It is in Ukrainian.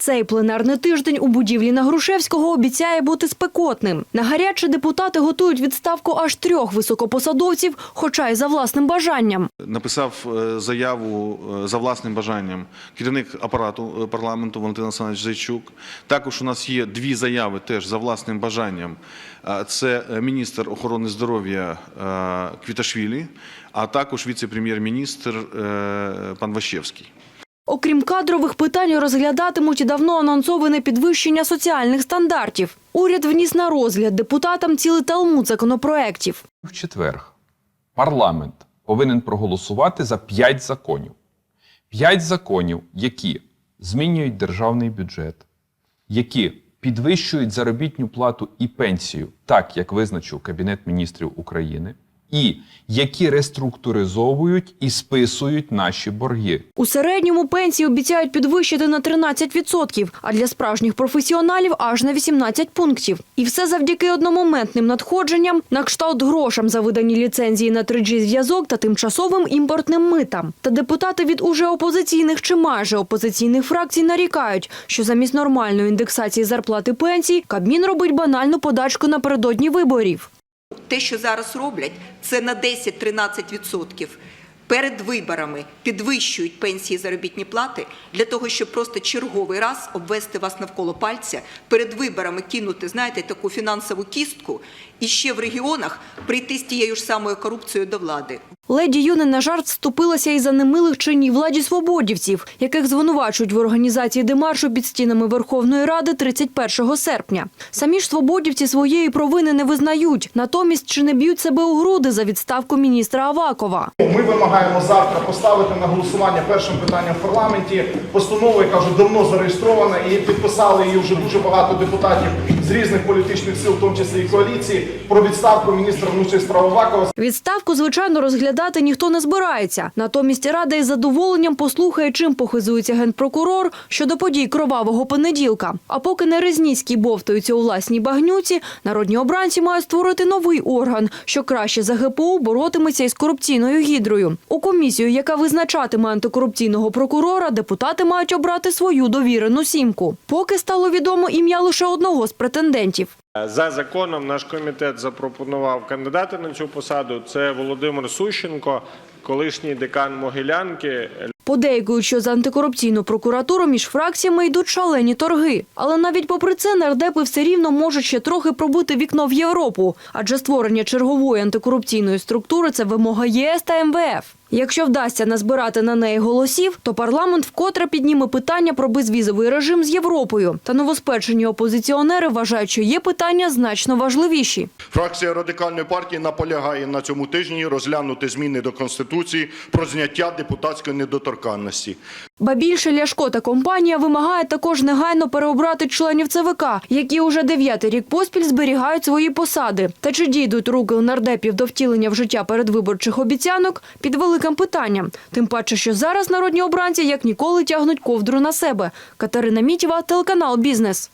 Цей пленарний тиждень у будівлі на Грушевського обіцяє бути спекотним. На гаряче депутати готують відставку аж трьох високопосадовців, хоча й за власним бажанням. Написав е, заяву е, за власним бажанням керівник апарату е, парламенту Валентин Олександрович Зайчук. Також у нас є дві заяви теж за власним бажанням. Це міністр охорони здоров'я Квіташвілі, а також віце-прем'єр-міністр пан Ващевський. Окрім кадрових питань, розглядатимуть давно анонсоване підвищення соціальних стандартів. Уряд вніс на розгляд депутатам цілий талмуд законопроєктів. В четвер парламент повинен проголосувати за п'ять законів. П'ять законів, які змінюють державний бюджет, які підвищують заробітну плату і пенсію, так як визначив Кабінет міністрів України, і які реструктуризовують і списують наші борги. У середньому пенсії обіцяють підвищити на 13%, а для справжніх професіоналів аж на 18 пунктів. І все завдяки одномоментним надходженням на кшталт грошам за видані ліцензії на 3G-зв'язок та тимчасовим імпортним митам. Та депутати від уже опозиційних чи майже опозиційних фракцій нарікають, що замість нормальної індексації зарплати пенсій Кабмін робить банальну подачку напередодні виборів. Те, що зараз роблять, це на 10-13% перед виборами підвищують пенсії і заробітні плати для того, щоб просто черговий раз обвести вас навколо пальця, перед виборами кинути, знаєте, таку фінансову кістку і ще в регіонах прийти з тією ж самою корупцією до влади. Леді Юни на жарт вступилася і за немилих чинній владі свободівців, яких звинувачують в організації демаршу під стінами Верховної Ради 31 серпня. Самі ж свободівці своєї провини не визнають, натомість чи не б'ють себе у груди за відставку міністра Авакова. Ми вимагаємо завтра поставити на голосування першим питанням в парламенті постанову, яка вже давно зареєстрована, і підписали її вже дуже багато депутатів з різних політичних сил, в тому числі і коаліції, про відставку міністра внутрішніх справ Авакова. Відставку, звичайно, розглядати ніхто не збирається. Натомість Рада із задоволенням послухає, чим похизується генпрокурор щодо подій кровавого понеділка. А поки Нерезніцький бовтаються у власній багнюці, народні обранці мають створити новий орган, що краще за ГПУ боротиметься із корупційною гідрою. У комісію, яка визначатиме антикорупційного прокурора, депутати мають обрати свою довірену сімку. Поки стало відомо ім'я лише одного з претендентів. За законом наш комітет запропонував кандидата на цю посаду. Це Володимир Сущенко, колишній декан Могилянки. Подейкують, що за антикорупційну прокуратуру між фракціями йдуть шалені торги. Але навіть попри це нардепи все рівно можуть ще трохи пробити вікно в Європу, адже створення чергової антикорупційної структури це вимога ЄС та МВФ. Якщо вдасться назбирати на неї голосів, то парламент вкотре підніме питання про безвізовий режим з Європою. Та новоспечені опозиціонери вважають, що є питання значно важливіші. Фракція радикальної партії наполягає на цьому тижні розглянути зміни до конституції про зняття депутатської недоторканності. Ба більше Ляшко та компанія вимагає також негайно переобрати членів ЦВК, які уже дев'ятий рік поспіль зберігають свої посади. Та чи дійдуть руки у нардепів до втілення в життя передвиборчих обіцянок під великим питанням. Тим паче, що зараз народні обранці як ніколи тягнуть ковдру на себе. Катерина Мітєва, телеканал Бізнес.